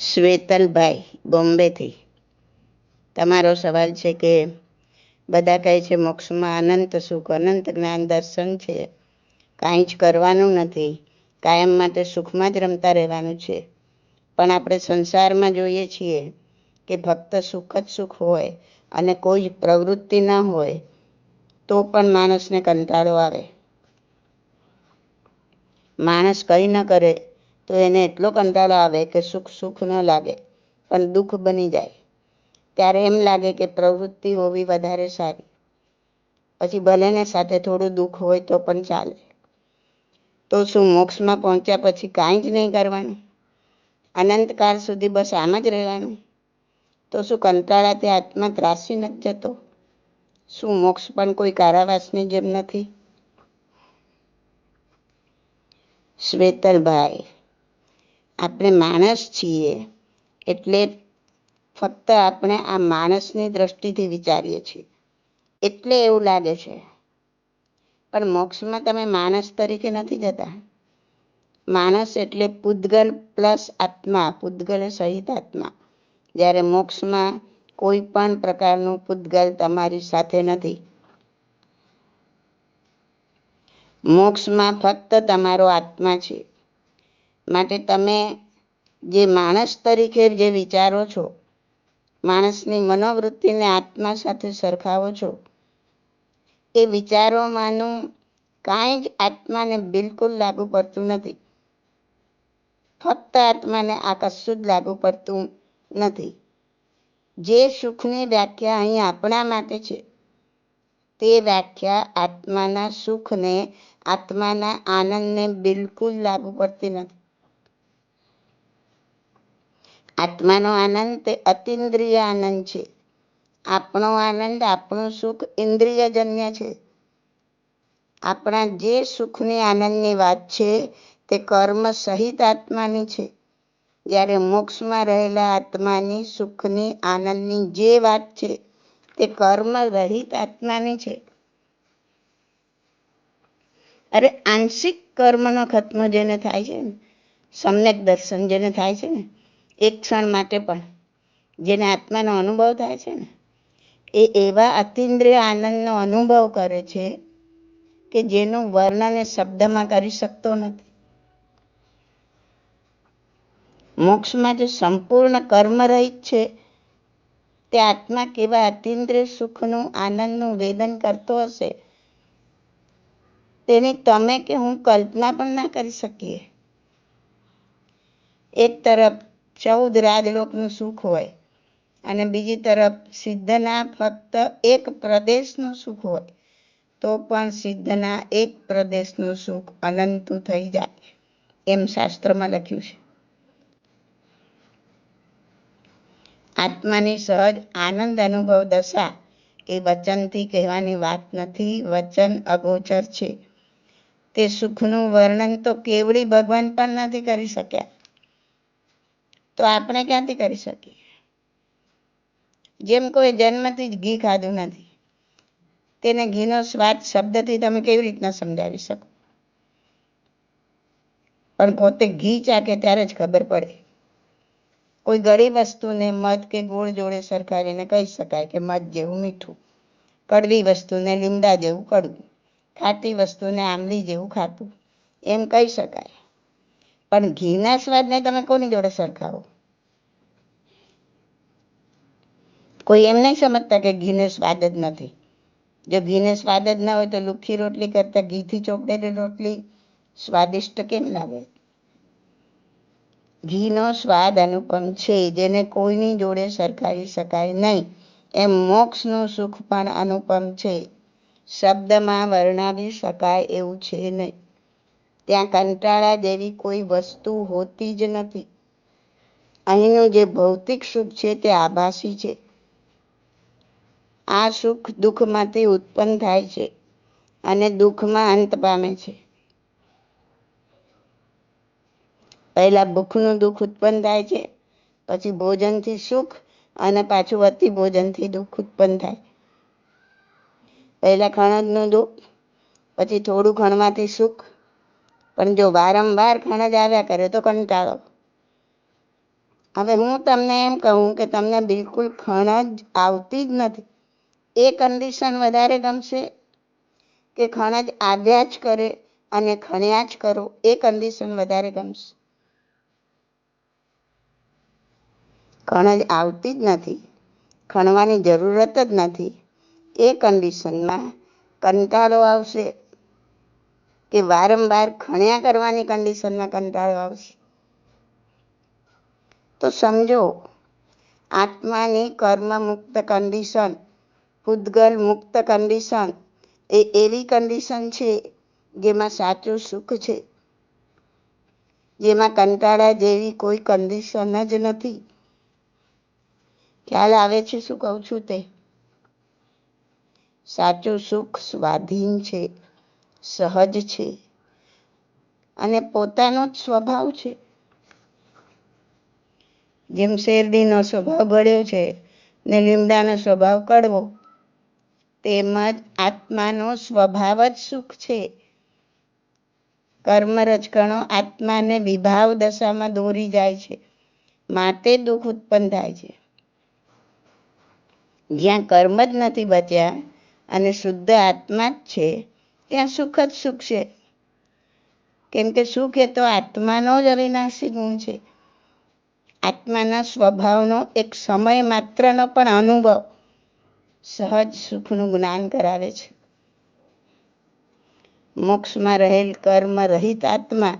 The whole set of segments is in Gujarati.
શ્વેતલભાઈ બોમ્બેથી. તમારો સવાલ છે કે બધા કહે છે મોક્ષમાં અનંત સુખ, અનંત જ્ઞાન દર્શન છે. કાંઈ જ કરવાનું નથી. કાયમ માટે સુખમાં જ રમતા રહેવાનું છે. પણ આપણે સંસારમાં જોઈએ છીએ કે ફક્ત સુખ જ સુખ હોય અને કોઈ પ્રવૃત્તિ ન હોય તો પણ માણસને કંટાળો આવે. માણસ કંઈ ન કરે તો એને એટલો કંટાળો આવે કે સુખ સુખ ન લાગે, પણ દુઃખ બની જાય. ત્યારે એમ લાગે કે પ્રવૃત્તિ હોવી વધારે સારી. પછી ભલેને સાથે થોડું દુઃખ હોય તો પણ ચાલે. તો શું મોક્ષમાં પહોંચ્યા પછી કાંઈ જ નહીં કરવાનું? અનંતકાળ સુધી બસ આમ જ રહેવાનું? તો શું કંટાળાથી આત્મા ત્રાસી નથી જતો? શું મોક્ષ પણ કોઈ કારાવાસની જેમ નથી? શ્વેતલભાઈ આપણે માણસ છીએ એટલે ફક્ત આપણે આ માણસની દ્રષ્ટિથી વિચારીએ છીએ. એટલે એવું લાગે છે. પણ મોક્ષમાં તમે માણસ તરીકે નથી જતા. માણસ એટલે પૂદગલ પ્લસ આત્મા. પૂદગલ સહિત આત્મા. જ્યારે મોક્ષમાં કોઈ પણ પ્રકારનું પૂદગલ તમારી સાથે નથી. મોક્ષમાં ફક્ત તમારો આત્મા છે. માટે તમે જે માણસ તરીકે જે વિચારો છો, માણસની મનોવૃત્તિને આત્મા સાથે સરખાવો છો, એ વિચારોમાંનું કાંઈ જ આત્માને બિલકુલ લાગુ પડતું નથી. ફક્ત આત્માને આ કશું જ લાગુ પડતું નથી. જે સુખની વ્યાખ્યા અહીં આપણા માટે છે, તે વ્યાખ્યા આત્માના સુખને, આત્માના આનંદને બિલકુલ લાગુ પડતી નથી. આત્માનો આનંદ તે અતિન્દ્રિય આનંદ છે. આપણો આનંદ આપણું સુખ ઇન્દ્રિયજન્ય છે. આપણા જે સુખની આનંદની વાત છે તે કર્મ સહિત આત્માની છે. જ્યારે મોક્ષમાં રહેલા આત્માની સુખની આનંદની જે વાત છે તે કર્મ રહિત આત્માની છે. અરે આંશિક કર્મનો ખત્મો જેને થાય છે ને, સમ્યક દર્શન જેને થાય છે ને એક ક્ષણ માટે પણ, જેને આત્માનો અનુભવ થાય છે ને, એ એવા અતિન્દ્રિય આનંદનો અનુભવ કરે છે કે જેનું વર્ણન શબ્દમાં કરી શકતો નથી. મોક્ષમાં જે સંપૂર્ણ કર્મરહિત છે, તે આત્મા કેવા અતિન્દ્રિય સુખનું, આનંદનું વેદન કરતો હશે, તેની તમે કે હું કલ્પના પણ ના કરી શકીએ. એક તરફ ચૌદ રાજલોકનું સુખ હોય અને બીજી તરફ સિદ્ધના ફક્ત એક પ્રદેશનું સુખ હોય, તો પણ સિદ્ધના એક પ્રદેશનું સુખ અનંતું થઈ જાય, એમ શાસ્ત્રમાં લખ્યું છે. આત્માની સહજ આનંદ અનુભવ દશા એ વચનથી કહેવાની વાત નથી, વચન અગોચર છે. તે સુખનું વર્ણન તો કેવડી ભગવાન પણ નથી કરી શક્યા. તો આપણે ક્યાંથી કરી શકીએ? જેમ કોઈ જન્મથી જ ઘી ખાધું નથી, તેને ઘીનો સ્વાદ શબ્દથી તમે કેવી રીતના સમજાવી શકો? પણ પોતે ઘી ચાકે ત્યારે જ ખબર પડે. કોઈ ગળી વસ્તુને મધ કે ગોળ જોડે સરખાવીને કહી શકાય કે મધ જેવું મીઠું, કડવી વસ્તુને લીમડા જેવું કડવું, ખાટી વસ્તુને આંબલી જેવું ખાટું, એમ કહી શકાય. પણ ઘીના સ્વાદને તમે કોની જોડે સરખાવો? કોઈ એમ નહીં સમજતા કે ઘીને સ્વાદ જ નથી. જો ઘીને સ્વાદ જ ના હોય તો લુખી રોટલી કરતા ઘીથી ચોપડેલી રોટલી સ્વાદિષ્ટ કેમ લાગે ઘીનો સ્વાદ અનુપમ છે, જેને કોઈની જોડે સરખાવી શકાય નહીં. એમ મોક્ષનું સુખ પણ અનુપમ છે. શબ્દમાં વર્ણવી શકાય એવું છે નહીં. ત્યાં કંટાળા જેવી કોઈ વસ્તુ હોતી જ નથી. અહીંનું જે ભૌતિક સુખ છે તે આભાસી છે. આ સુખ દુઃખમાંથી ઉત્પન્ન થાય છે અને દુઃખમાં અંત પામે છે. પહેલા ભૂખનું દુઃખ ઉત્પન્ન થાય છે, પછી ભોજનથી સુખ અને પાછું અતિ ભોજનથી દુઃખ ઉત્પન્ન થાય. પહેલા ખણજનું દુઃખ, પછી થોડું ખણમાંથી સુખ પણ જો વારંવાર ખણજ આવ્યા કરે તો કંટાળો. હવે હું તમને એમ કહું કે તમને બિલકુલ ખણજ આવતી જ નથી. એ કન્ડિશન વધારે ગમશે કે ખણજ આવ્યા જ કરે અને ખણ્યા જ કરો, એ કન્ડિશન વધારે ગમશે. ખણ જ આવતી જ નથી ખણવાની જરૂરત જ નથી. એ કન્ડિશનમાં કંટાળો આવશે. કે વારંવાર ખણ્યા કરવાની કન્ડિશનમાં કંટાળો આવશે. તો સમજો, આત્માની કર્મ મુક્ત કન્ડિશન પૂતગલ મુક્ત કન્ડિશન એ એવી કન્ડિશન છે જેમાં સાચું સુખ છે. જેમાં કંટાળા જેવી કોઈ કન્ડિશન જ નથી. ખ્યાલ આવે છે શું કહું છું તે? સાચું સુખ સ્વાધીન છે. સહજ છે. અને પોતાનો જ સ્વભાવ છે. જેમ શેરડીનો સ્વભાવ ગળ્યો છે ને લીમડાનો સ્વભાવ કડવો તેમજ આત્માનો સ્વભાવ જ સુખ છે. કર્મરજકણો આત્માને વિભાવ દશામાં દોરી જાય છે. માટે દુઃખ ઉત્પન્ન થાય છે. જ્યાં કર્મ જ નથી બચ્યા અને શુદ્ધ આત્મા જ છે ત્યાં સુખ જ સુખ છે. કેમ કે સુખ એ તો આત્માનો જ અવિનાશી ગુણ છે. આત્માના સ્વભાવનો એક સમય માત્રનો પણ અનુભવ સહજ સુખનું જ્ઞાન કરાવે છે. મોક્ષમાં રહેલ કર્મ રહિત આત્મા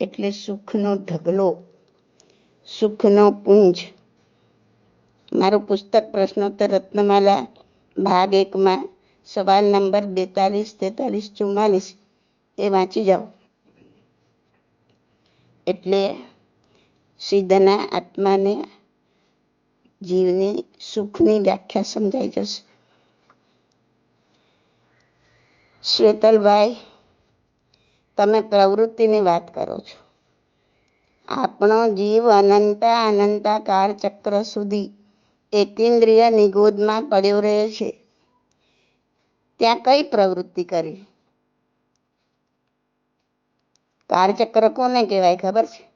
એટલે સુખનો ઢગલો, સુખનો પુંજ. મારું પુસ્તક પ્રશ્નોત્તર રત્નમાલા ભાગ એકમાં સવાલ નંબર બેતાલીસ, તેતાલીસ, ચુમ્માલીસ એ વાંચી જાઓ. એટલે સિદ્ધના આત્માને જીવની સુખની વ્યાખ્યા સમજાઈ જશે. શ્વેતલભાઈ, તમે પ્રવૃત્તિની વાત કરો છો. આપણો જીવ અનંતા અનંતા કાળ ચક્ર સુધી એકેન્દ્રિય નિગોદમાં પડ્યો રહે છે. ત્યાં કઈ પ્રવૃત્તિ કરી? કાળચક્ર કોને કહેવાય ખબર છે?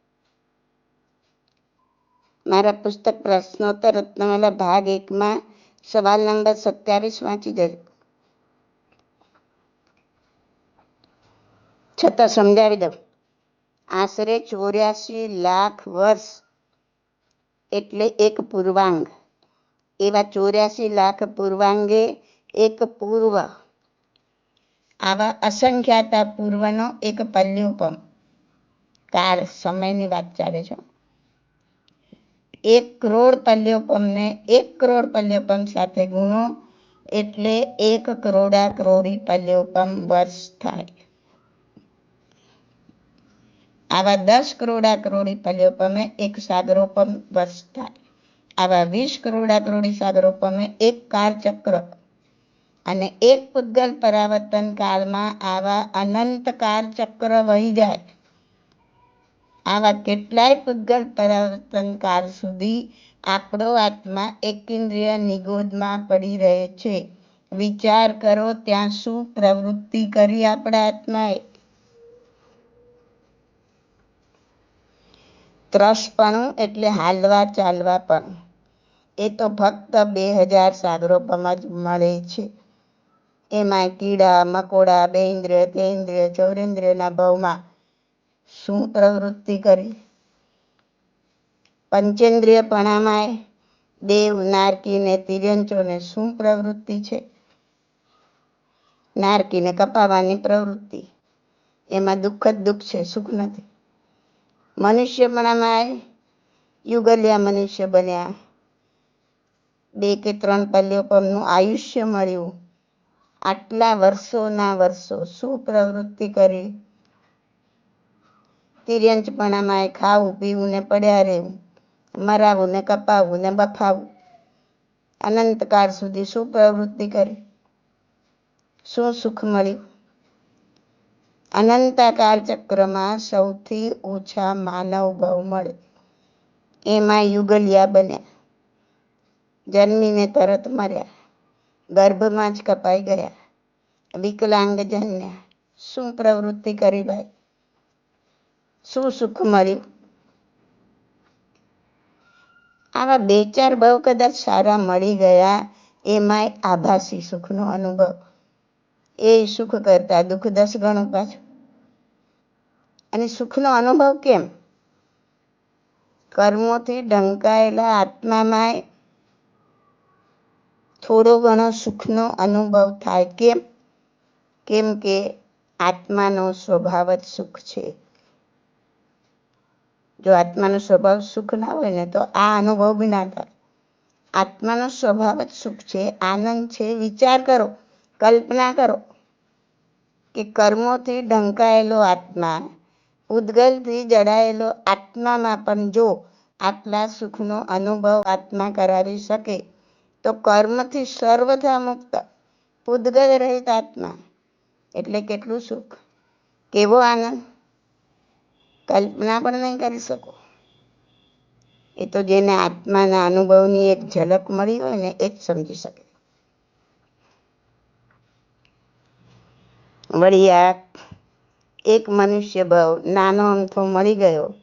મારા પુસ્તક પ્રશ્નોત્તર રત્નમાલા ભાગ એકમાં સવાલ નંબર સત્યાવીસ વાંચી જજો. છતાં સમજાવી દઉં. આશરે ચોર્યાસી લાખ વર્ષ એટલે એક પૂર્વાંગ. એવા ચોર્યાસી લાખ પૂર્વાંગે એક પૂર્વ. આવા અસંખ્યાતા પૂર્વનો એક પલ્યુપમ. કાર સમયની વાત ચાલે છે. એક કરોડ પલ્યોપમને એક કરોડ પલ્યોપમ સાથે ગુણો એટલે એક કરોડા કરોડી પલ્યોપમ વર્ષ થાય. આવા દસ કરોડા કરોડી પલ્યોપમે એક સાગરોપમ વર્ષ થાય. આવા વીસ કરોડા કરોડી સાગરોપમે એક કાળચક્ર અને એક પૂતગલ પરાવર્તન કાળમાં આવા અનંત કાળચક્ર વહી જાય. આવા કેટલાય પૂતગલ પરાવર્તન કાળ સુધી આપણો આત્મા એકેન્દ્રિય નિગોદમાં પડી રહે છે. વિચાર કરો ત્યાં શું પ્રવૃત્તિ કરી આપણા આત્માએ. ત્રસપણું એટલે હાલવા ચાલવા પણ. એ તો ફક્ત બે હજાર સાગરોપમાં જ મળે છે. એમાં કીડા, મકોડા બે ઇન્દ્રિય તે ચૌરેન્દ્રિયના ભાવમાં શું પ્રવૃત્તિ કરી? પંચેન્દ્રિયપણામાં દેવ નારકીને તિર્યંચોને શું પ્રવૃત્તિ છે? નારકીને કપાવવાની પ્રવૃત્તિ. એમાં દુઃખ જ દુઃખ છે, સુખ નથી. મનુષ્યપણામાં યુગલિયા મનુષ્ય બન્યા. બે કે ત્રણ પલ્યોપમનું આયુષ્ય મળ્યું. આટલા વર્ષોના વર્ષો શું પ્રવૃત્તિ કરી? તિર્યંચપણામાં ખાવું પીવું ને પડ્યા રહેવું મરાવું ને કપાવું ને બફાવું. અનંતકાળ સુધી શું પ્રવૃત્તિ કરી? શું સુખ મળ્યું? અનંતાકાળ ચક્રમાં સૌથી ઓછા માનવ ભાવ મળે. એમાં યુગલિયા બન્યા. જન્મીને તરત મર્યા. ગર્ભમાં જ કપાઈ ગયા. વિકલાંગજન્ય શું પ્રવૃત્તિ કરી ભાઈ? શું સુખ મળ્યું? આવા બે ચાર ભાવ કદાચ સારા મળી ગયા, એમાંય આભાસી સુખનો અનુભવ. એ સુખ કરતા દુઃખ દસ ગણું પાછું. અને સુખનો અનુભવ કેમ? કર્મોથી ઢંકાયેલા આત્મામાં થોડો ઘણો સુખનો અનુભવ થાય કેમ? કેમ કે આત્માનો સ્વભાવ જ સુખ છે. જો આત્માનો સ્વભાવ સુખ ના હોય ને તો આ અનુભવ બી ના થાય. આત્માનો સ્વભાવ જ સુખ છે, આનંદ છે, વિચાર કરો, કલ્પના કરો કે કર્મોથી ઢંકાયેલો આત્મા, ઉદ્ગલથી જડાયેલો આત્મામાં પણ જો આટલા સુખનો અનુભવ આત્મા કરાવી શકે તો કર્મથી સર્વથા મુક્ત પૂદગલ રહિત આત્મા. એટલે કેટલું સુખ. કેવો આનંદ. કલ્પના પણ નહીં કરી શકો. એ તો જેને આત્માના અનુભવની એક ઝલક મળી હોય ને, એ જ સમજી શકે. વળી આ એક મનુષ્ય ભાવ નાનો અમથો મળી ગયો.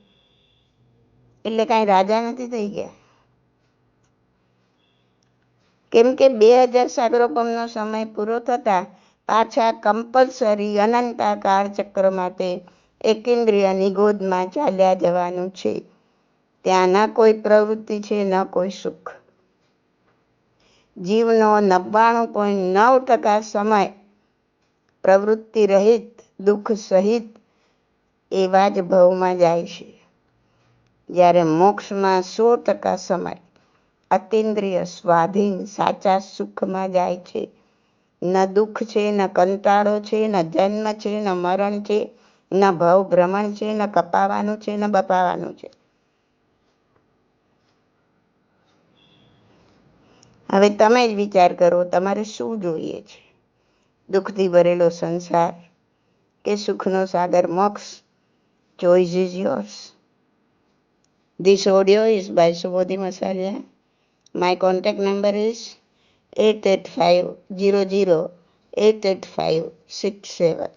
એટલે કાંઈ રાજા નથી થઈ ગયા. કેમ કે બે હજાર સાગરોપમનો સમય પૂરો થતાં પાછા કમ્પલસરી અનંતા કાળચક્ર માટે એકેન્દ્રિયની ગોદમાં ચાલ્યા જવાનું છે. ત્યાં ન કોઈ પ્રવૃત્તિ છે ન કોઈ સુખ. જીવનો નવ્વાણું પોઈન્ટ નવ ટકા સમય પ્રવૃત્તિ રહિત, દુઃખ સહિત એવા જ ભવમાં જાય છે. જ્યારે મોક્ષમાં સો ટકા સમય અતિન્દ્રિય સ્વાધીન સાચા સુખમાં જાય છે. ન દુઃખ છે, ન કંટાળો છે, ન જન્મ છે, ન મરણ છે, ન ભવ ભ્રમણ છે, ન કપાવાનું છે, ન બપાવાનું છે. હવે તમે જ વિચાર કરો, તમારે શું જોઈએ છે? દુઃખથી ભરેલો સંસાર કે સુખનો સાગર મોક્ષ? Choice is yours This audio is by Subodhi Masalia. My contact number is 88500 88567.